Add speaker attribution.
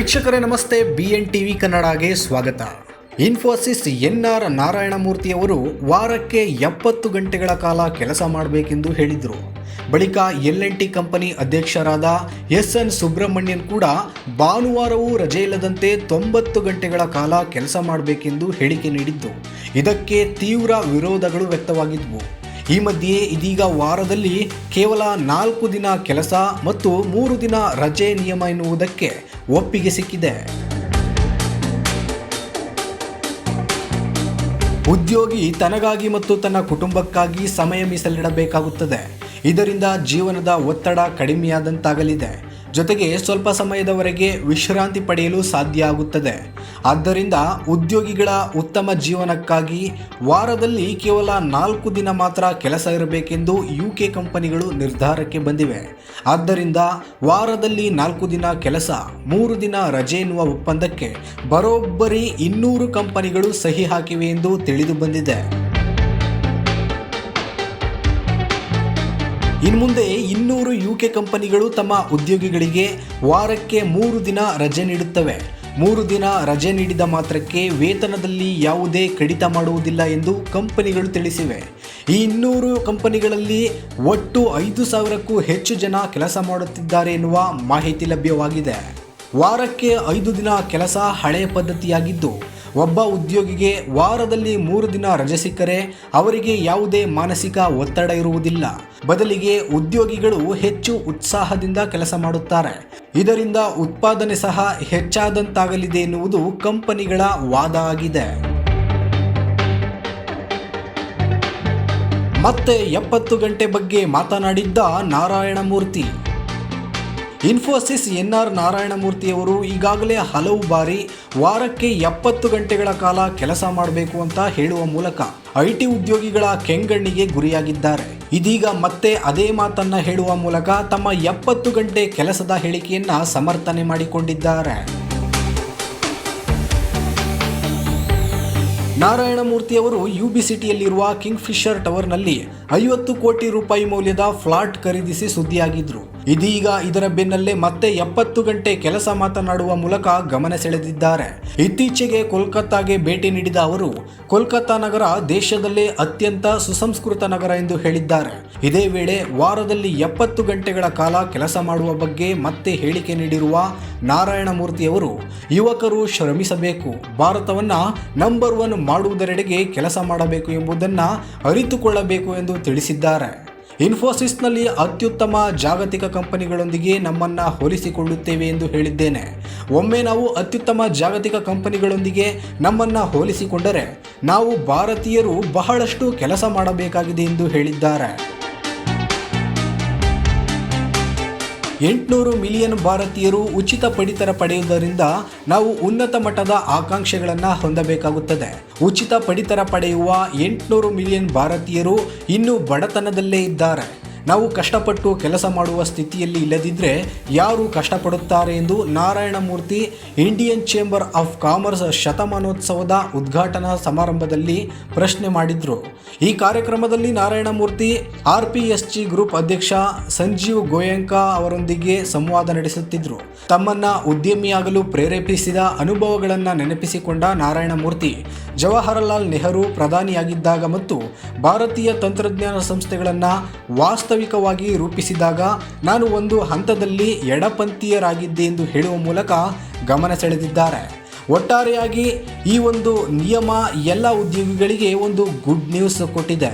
Speaker 1: ವೀಕ್ಷಕರೇ, ನಮಸ್ತೆ. B N T V ಕನ್ನಡಗೆ ಸ್ವಾಗತ. ಇನ್ಫೋಸಿಸ್ ಎನ್ ಆರ್ ನಾರಾಯಣಮೂರ್ತಿಯವರು ವಾರಕ್ಕೆ ಎಪ್ಪತ್ತು ಗಂಟೆಗಳ ಕಾಲ ಕೆಲಸ ಮಾಡಬೇಕೆಂದು ಹೇಳಿದರು. ಬಳಿಕ ಎಲ್ ಎನ್ ಟಿ ಕಂಪನಿ ಅಧ್ಯಕ್ಷರಾದ ಎಸ್ ಎನ್ ಸುಬ್ರಹ್ಮಣ್ಯನ್ ಕೂಡ ಭಾನುವಾರವೂ ರಜೆ ಇಲ್ಲದಂತೆ ತೊಂಬತ್ತು ಗಂಟೆಗಳ ಕಾಲ ಕೆಲಸ ಮಾಡಬೇಕೆಂದು ಹೇಳಿಕೆ ನೀಡಿದ್ದು. ಇದಕ್ಕೆ ತೀವ್ರ ವಿರೋಧಗಳು ವ್ಯಕ್ತವಾಗಿದ್ವು. ಈ ಮಧ್ಯೆ ಇದೀಗ ವಾರದಲ್ಲಿ ಕೇವಲ ನಾಲ್ಕು ದಿನ ಕೆಲಸ ಮತ್ತು ಮೂರು ದಿನ ರಜೆ ನಿಯಮ ಎನ್ನುವುದಕ್ಕೆ ಒಪ್ಪಿಗೆ ಸಿಕ್ಕಿದೆ. ಉದ್ಯೋಗಿ ತನಗಾಗಿ ಮತ್ತು ತನ್ನ ಕುಟುಂಬಕ್ಕಾಗಿ ಸಮಯ ಮೀಸಲಿಡಬೇಕಾಗುತ್ತದೆ. ಇದರಿಂದ ಜೀವನದ ಒತ್ತಡ ಕಡಿಮೆಯಾದಂತಾಗಲಿದೆ. ಜೊತೆಗೆ ಸ್ವಲ್ಪ ಸಮಯದವರೆಗೆ ವಿಶ್ರಾಂತಿ ಪಡೆಯಲು ಸಾಧ್ಯ ಆಗುತ್ತದೆ. ಆದ್ದರಿಂದ ಉದ್ಯೋಗಿಗಳ ಉತ್ತಮ ಜೀವನಕ್ಕಾಗಿ ವಾರದಲ್ಲಿ ಕೇವಲ ನಾಲ್ಕು ದಿನ ಮಾತ್ರ ಕೆಲಸ ಇರಬೇಕೆಂದು ಯು ಕೆ ಕಂಪನಿಗಳು ನಿರ್ಧಾರಕ್ಕೆ ಬಂದಿವೆ. ಆದ್ದರಿಂದ ವಾರದಲ್ಲಿ ನಾಲ್ಕು ದಿನ ಕೆಲಸ, ಮೂರು ದಿನ ರಜೆ ಎನ್ನುವ ಒಪ್ಪಂದಕ್ಕೆ ಬರೋಬ್ಬರಿ ಇನ್ನೂರು ಕಂಪನಿಗಳು ಸಹಿ ಹಾಕಿವೆ ಎಂದು ತಿಳಿದು ಬಂದಿದೆ. ಇನ್ಮುಂದೆ ಇನ್ನೂರು ಯು ಕೆ ಕಂಪನಿಗಳು ತಮ್ಮ ಉದ್ಯೋಗಿಗಳಿಗೆ ವಾರಕ್ಕೆ ಮೂರು ದಿನ ರಜೆ ನೀಡುತ್ತವೆ. ಮೂರು ದಿನ ರಜೆ ನೀಡಿದ ಮಾತ್ರಕ್ಕೆ ವೇತನದಲ್ಲಿ ಯಾವುದೇ ಕಡಿತ ಮಾಡುವುದಿಲ್ಲ ಎಂದು ಕಂಪನಿಗಳು ತಿಳಿಸಿವೆ. ಈ ಇನ್ನೂರು ಕಂಪನಿಗಳಲ್ಲಿ ಒಟ್ಟು ಐದು ಸಾವಿರಕ್ಕೂ ಹೆಚ್ಚು ಜನ ಕೆಲಸ ಮಾಡುತ್ತಿದ್ದಾರೆ ಎನ್ನುವ ಮಾಹಿತಿ ಲಭ್ಯವಾಗಿದೆ. ವಾರಕ್ಕೆ ಐದು ದಿನ ಕೆಲಸ ಹಳೆಯ ಪದ್ಧತಿಯಾಗಿದ್ದು, ಒಬ್ಬ ಉದ್ಯೋಗಿಗೆ ವಾರದಲ್ಲಿ ಮೂರು ದಿನ ರಜೆ ಸಿಕ್ಕರೆ ಅವರಿಗೆ ಯಾವುದೇ ಮಾನಸಿಕ ಒತ್ತಡ ಇರುವುದಿಲ್ಲ. ಬದಲಿಗೆ ಉದ್ಯೋಗಿಗಳು ಹೆಚ್ಚು ಉತ್ಸಾಹದಿಂದ ಕೆಲಸ ಮಾಡುತ್ತಾರೆ. ಇದರಿಂದ ಉತ್ಪಾದನೆ ಸಹ ಹೆಚ್ಚಾದಂತಾಗಲಿದೆ ಎನ್ನುವುದು ಕಂಪನಿಗಳ ವಾದ ಆಗಿದೆ. ಮತ್ತೆ ಎಪ್ಪತ್ತು ಗಂಟೆ ಬಗ್ಗೆ ಮಾತನಾಡಿದ್ದ ನಾರಾಯಣಮೂರ್ತಿ. ಇನ್ಫೋಸಿಸ್ ಎನ್ ಆರ್ ನಾರಾಯಣಮೂರ್ತಿಯವರು ಈಗಾಗಲೇ ಹಲವು ಬಾರಿ ವಾರಕ್ಕೆ ಎಪ್ಪತ್ತು ಗಂಟೆಗಳ ಕಾಲ ಕೆಲಸ ಮಾಡಬೇಕು ಅಂತ ಹೇಳುವ ಮೂಲಕ ಐಟಿ ಉದ್ಯೋಗಿಗಳ ಕೆಂಗಣ್ಣಿಗೆ ಗುರಿಯಾಗಿದ್ದಾರೆ. ಇದೀಗ ಮತ್ತೆ ಅದೇ ಮಾತನ್ನ ಹೇಳುವ ಮೂಲಕ ತಮ್ಮ ಎಪ್ಪತ್ತು ಗಂಟೆ ಕೆಲಸದ ಹೇಳಿಕೆಯನ್ನ ಸಮರ್ಥನೆ ಮಾಡಿಕೊಂಡಿದ್ದಾರೆ. ನಾರಾಯಣಮೂರ್ತಿಯವರು ಯು ಬಿ ಸಿಟಿಯಲ್ಲಿರುವ ಕಿಂಗ್ ಫಿಶರ್ ಟವರ್ನಲ್ಲಿ ಐವತ್ತು ಕೋಟಿ ರೂಪಾಯಿ ಮೌಲ್ಯದ ಫ್ಲಾಟ್ ಖರೀದಿಸಿ ಸುದ್ದಿಯಾಗಿದ್ರು. ಇದೀಗ ಇದರ ಬೆನ್ನಲ್ಲೇ ಮತ್ತೆ ಎಪ್ಪತ್ತು ಗಂಟೆ ಕೆಲಸ ಮಾತನಾಡುವ ಮೂಲಕ ಗಮನ ಸೆಳೆದಿದ್ದಾರೆ. ಇತ್ತೀಚೆಗೆ ಕೋಲ್ಕತ್ತಾಗೆ ಭೇಟಿ ನೀಡಿದ ಅವರು, ಕೋಲ್ಕತ್ತಾ ನಗರ ದೇಶದಲ್ಲೇ ಅತ್ಯಂತ ಸುಸಂಸ್ಕೃತ ನಗರ ಎಂದು ಹೇಳಿದ್ದಾರೆ. ಇದೇ ವೇಳೆ ವಾರದಲ್ಲಿ ಎಪ್ಪತ್ತು ಗಂಟೆಗಳ ಕಾಲ ಕೆಲಸ ಮಾಡುವ ಬಗ್ಗೆ ಮತ್ತೆ ಹೇಳಿಕೆ ನೀಡಿರುವ ನಾರಾಯಣಮೂರ್ತಿಯವರು ಯುವಕರು ಶ್ರಮಿಸಬೇಕು, ಭಾರತವನ್ನ ನಂಬರ್ ಒನ್ ಮಾಡುವುದರೆಡೆಗೆ ಕೆಲಸ ಮಾಡಬೇಕು ಎಂಬುದನ್ನು ಅರಿತುಕೊಳ್ಳಬೇಕು ಎಂದು ತಿಳಿಸಿದ್ದಾರೆ. ಇನ್ಫೋಸಿಸ್ನಲ್ಲಿ ಅತ್ಯುತ್ತಮ ಜಾಗತಿಕ ಕಂಪನಿಗಳೊಂದಿಗೆ ನಮ್ಮನ್ನು ಹೋಲಿಸಿಕೊಳ್ಳುತ್ತೇವೆ ಎಂದು ಹೇಳಿದ್ದೇನೆ. ಒಮ್ಮೆ ನಾವು ಅತ್ಯುತ್ತಮ ಜಾಗತಿಕ ಕಂಪನಿಗಳೊಂದಿಗೆ ನಮ್ಮನ್ನು ಹೋಲಿಸಿಕೊಂಡರೆ ನಾವು ಭಾರತೀಯರು ಬಹಳಷ್ಟು ಕೆಲಸ ಮಾಡಬೇಕಾಗಿದೆ ಎಂದು ಹೇಳಿದ್ದಾರೆ. ಎಂಟುನೂರು ಮಿಲಿಯನ್ ಭಾರತೀಯರು ಉಚಿತ ಪಡಿತರ ಪಡೆಯುವುದರಿಂದ ನಾವು ಉನ್ನತ ಮಟ್ಟದ ಆಕಾಂಕ್ಷೆಗಳನ್ನು ಹೊಂದಬೇಕಾಗುತ್ತದೆ. ಉಚಿತ ಪಡಿತರ ಪಡೆಯುವ ಎಂಟುನೂರು ಮಿಲಿಯನ್ ಭಾರತೀಯರು ಇನ್ನೂ ಬಡತನದಲ್ಲೇ ಇದ್ದಾರೆ. ನಾವು ಕಷ್ಟಪಟ್ಟು ಕೆಲಸ ಮಾಡುವ ಸ್ಥಿತಿಯಲ್ಲಿ ಇಲ್ಲದಿದ್ದರೆ ಯಾರು ಕಷ್ಟಪಡುತ್ತಾರೆ ಎಂದು Narayanamurthy Indian chamber of commerce ಶತಮಾನೋತ್ಸವದ ಉದ್ಘಾಟನಾ ಸಮಾರಂಭದಲ್ಲಿ ಪ್ರಶ್ನೆ ಮಾಡಿದ್ರು. ಈ ಕಾರ್ಯಕ್ರಮದಲ್ಲಿ Narayanamurthy R P S G group ಅಧ್ಯಕ್ಷ ಸಂಜೀವ್ ಗೋಯಂಕ ಅವರೊಂದಿಗೆ ಸಂವಾದ ನಡೆಸುತ್ತಿದ್ದರು ತಮ್ಮನ್ನ ಉದ್ಯಮಿಯಾಗಲು ಪ್ರೇರೇಪಿಸಿದ ಅನುಭವಗಳನ್ನು ನೆನಪಿಸಿಕೊಂಡ ನಾರಾಯಣಮೂರ್ತಿ, ಜವಾಹರಲಾಲ್ ನೆಹರು ಪ್ರಧಾನಿಯಾಗಿದ್ದಾಗ ಮತ್ತು ಭಾರತೀಯ ತಂತ್ರಜ್ಞಾನ ಸಂಸ್ಥೆಗಳನ್ನು ವಾಸ್ತವಿಕವಾಗಿ ರೂಪಿಸಿದಾಗ ನಾನು ಒಂದು ಹಂತದಲ್ಲಿ ಎಡಪಂಥೀಯರಾಗಿದ್ದೆ ಎಂದು ಹೇಳುವ ಮೂಲಕ ಗಮನ ಸೆಳೆದಿದ್ದಾರೆ. ಒಟ್ಟಾರೆಯಾಗಿ ಈ ಒಂದು ನಿಯಮ ಎಲ್ಲ ಉದ್ಯೋಗಿಗಳಿಗೆ ಒಂದು ಗುಡ್ ನ್ಯೂಸ್ ಕೊಟ್ಟಿದೆ.